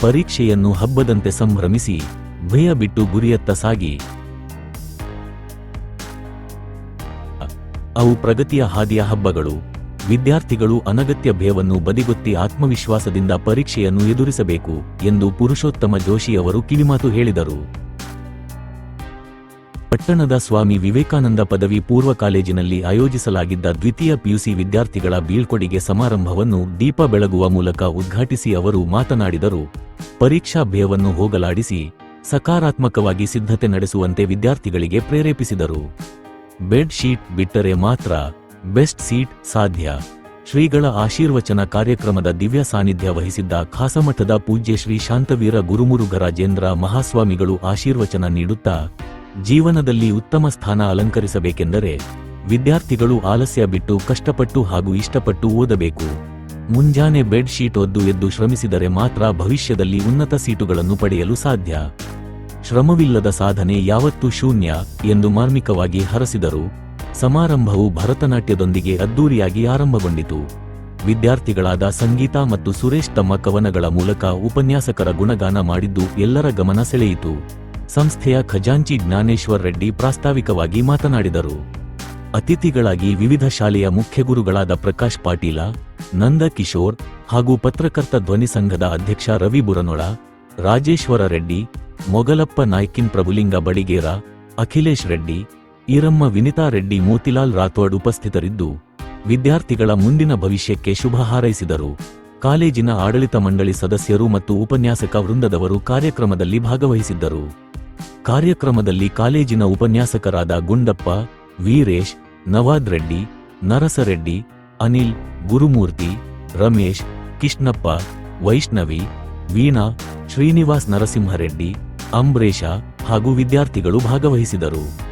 ಪರೀಕ್ಷೆಯನ್ನು ಹಬ್ಬದಂತೆ ಸಂಭ್ರಮಿಸಿ ಭಯ ಬಿಟ್ಟು ಗುರಿಯತ್ತ ಸಾಗಿ. ಅವು ಪ್ರಗತಿಯ ಹಾದಿಯ ಹಬ್ಬಗಳು. ವಿದ್ಯಾರ್ಥಿಗಳು ಅನಗತ್ಯ ಭಯವನ್ನು ಬದಿಗೊತ್ತಿ ಆತ್ಮವಿಶ್ವಾಸದಿಂದ ಪರೀಕ್ಷೆಯನ್ನು ಎದುರಿಸಬೇಕು ಎಂದು ಪುರುಷೋತ್ತಮ ಜೋಶಿಯವರು ಕಿವಿಮಾತು ಹೇಳಿದರು. ಪಟ್ಟಣದ ಸ್ವಾಮಿ ವಿವೇಕಾನಂದ ಪದವಿ ಪೂರ್ವ ಕಾಲೇಜಿನಲ್ಲಿ ಆಯೋಜಿಸಲಾಗಿದ್ದ ದ್ವಿತೀಯ ಪಿಯುಸಿ ವಿದ್ಯಾರ್ಥಿಗಳ ಬೀಳ್ಕೊಡುಗೆ ಸಮಾರಂಭವನ್ನು ದೀಪ ಬೆಳಗುವ ಮೂಲಕ ಉದ್ಘಾಟಿಸಿ ಅವರು ಮಾತನಾಡಿದರು. ಪರೀಕ್ಷಾ ಭಯವನ್ನು ಹೋಗಲಾಡಿಸಿ ಸಕಾರಾತ್ಮಕವಾಗಿ ಸಿದ್ಧತೆ ನಡೆಸುವಂತೆ ವಿದ್ಯಾರ್ಥಿಗಳಿಗೆ ಪ್ರೇರೇಪಿಸಿದರು. ಬೆಡ್ ಶೀಟ್ ಬಿಟ್ಟರೆ ಮಾತ್ರ ಬೆಸ್ಟ್ ಸೀಟ್ ಸಾಧ್ಯ. ಶ್ರೀಗಳ ಆಶೀರ್ವಚನ ಕಾರ್ಯಕ್ರಮದ ದಿವ್ಯ ಸಾನ್ನಿಧ್ಯ ವಹಿಸಿದ್ದ ಖಾಸಮಠದ ಪೂಜ್ಯ ಶ್ರೀ ಶಾಂತವೀರ ಗುರುಮುರುಘರಾಜೇಂದ್ರ ಮಹಾಸ್ವಾಮಿಗಳು ಆಶೀರ್ವಚನ ನೀಡುತ್ತಾ ಜೀವನದಲ್ಲಿ ಉತ್ತಮ ಸ್ಥಾನ ಅಲಂಕರಿಸಬೇಕೆಂದರೆ ವಿದ್ಯಾರ್ಥಿಗಳು ಆಲಸ್ಯ ಬಿಟ್ಟು ಕಷ್ಟಪಟ್ಟು ಹಾಗೂ ಇಷ್ಟಪಟ್ಟು ಓದಬೇಕು. ಮುಂಜಾನೆ ಬೆಡ್ ಶೀಟ್ ಒದ್ದು ಎದ್ದು ಶ್ರಮಿಸಿದರೆ ಮಾತ್ರ ಭವಿಷ್ಯದಲ್ಲಿ ಉನ್ನತ ಸೀಟುಗಳನ್ನು ಪಡೆಯಲು ಸಾಧ್ಯ. ಶ್ರಮವಿಲ್ಲದ ಸಾಧನೆ ಯಾವತ್ತೂ ಶೂನ್ಯ ಎಂದು ಮಾರ್ಮಿಕವಾಗಿ ಹರಸಿದರು. ಸಮಾರಂಭವು ಭರತನಾಟ್ಯದೊಂದಿಗೆ ಅದ್ದೂರಿಯಾಗಿ ಆರಂಭಗೊಂಡಿತು. ವಿದ್ಯಾರ್ಥಿಗಳಾದ ಸಂಗೀತ ಮತ್ತು ಸುರೇಶ್ ತಮ್ಮ ಕವನಗಳ ಮೂಲಕ ಉಪನ್ಯಾಸಕರ ಗುಣಗಾನ ಮಾಡಿದ್ದು ಎಲ್ಲರ ಗಮನ ಸೆಳೆಯಿತು. ಸಂಸ್ಥೆಯ ಖಜಾಂಚಿ ಜ್ಞಾನೇಶ್ವರ್ ರೆಡ್ಡಿ ಪ್ರಾಸ್ತಾವಿಕವಾಗಿ ಮಾತನಾಡಿದರು. ಅತಿಥಿಗಳಾಗಿ ವಿವಿಧ ಶಾಲೆಯ ಮುಖ್ಯಗುರುಗಳಾದ ಪ್ರಕಾಶ್ ಪಾಟೀಲ ನಂದ ಕಿಶೋರ್ ಹಾಗೂ ಪತ್ರಕರ್ತ ಧ್ವನಿ ಸಂಘದ ಅಧ್ಯಕ್ಷ ರವಿ ಬುರನೊಳ, ರಾಜೇಶ್ವರ ರೆಡ್ಡಿ, ಮೊಗಲಪ್ಪ ನಾಯ್ಕಿನ್ ಪ್ರಭುಲಿಂಗ ಬಡಿಗೇರ, ಅಖಿಲೇಶ್ ರೆಡ್ಡಿ, ಈರಮ್ಮ ವಿನಿತಾ ರೆಡ್ಡಿ, ಮೋತಿಲಾಲ್ ರಾಥೋಡ್ ಉಪಸ್ಥಿತರಿದ್ದು, ವಿದ್ಯಾರ್ಥಿಗಳ ಮುಂದಿನ ಭವಿಷ್ಯಕ್ಕೆ ಶುಭ ಹಾರೈಸಿದರು. ಕಾಲೇಜಿನ ಆಡಳಿತ ಮಂಡಳಿ ಸದಸ್ಯರು ಮತ್ತು ಉಪನ್ಯಾಸಕ ವೃಂದದವರು ಕಾರ್ಯಕ್ರಮದಲ್ಲಿ ಭಾಗವಹಿಸಿದ್ದರು. ಕಾರ್ಯಕ್ರಮದಲ್ಲಿ ಕಾಲೇಜಿನ ಉಪನ್ಯಾಸಕರಾದ ಗುಂಡಪ್ಪ, ವೀರೇಶ್, ನವಾದ್ ರೆಡ್ಡಿ, ನರಸರೆಡ್ಡಿ, ಅನಿಲ್ ಗುರುಮೂರ್ತಿ ರಮೇಶ್ ಕೃಷ್ಣಪ್ಪ ವೈಷ್ಣವಿ ವೀಣಾ ಶ್ರೀನಿವಾಸ್ ನರಸಿಂಹರೆಡ್ಡಿ ಅಂಬ್ರೇಶ ಹಾಗೂ ವಿದ್ಯಾರ್ಥಿಗಳು ಭಾಗವಹಿಸಿದರು.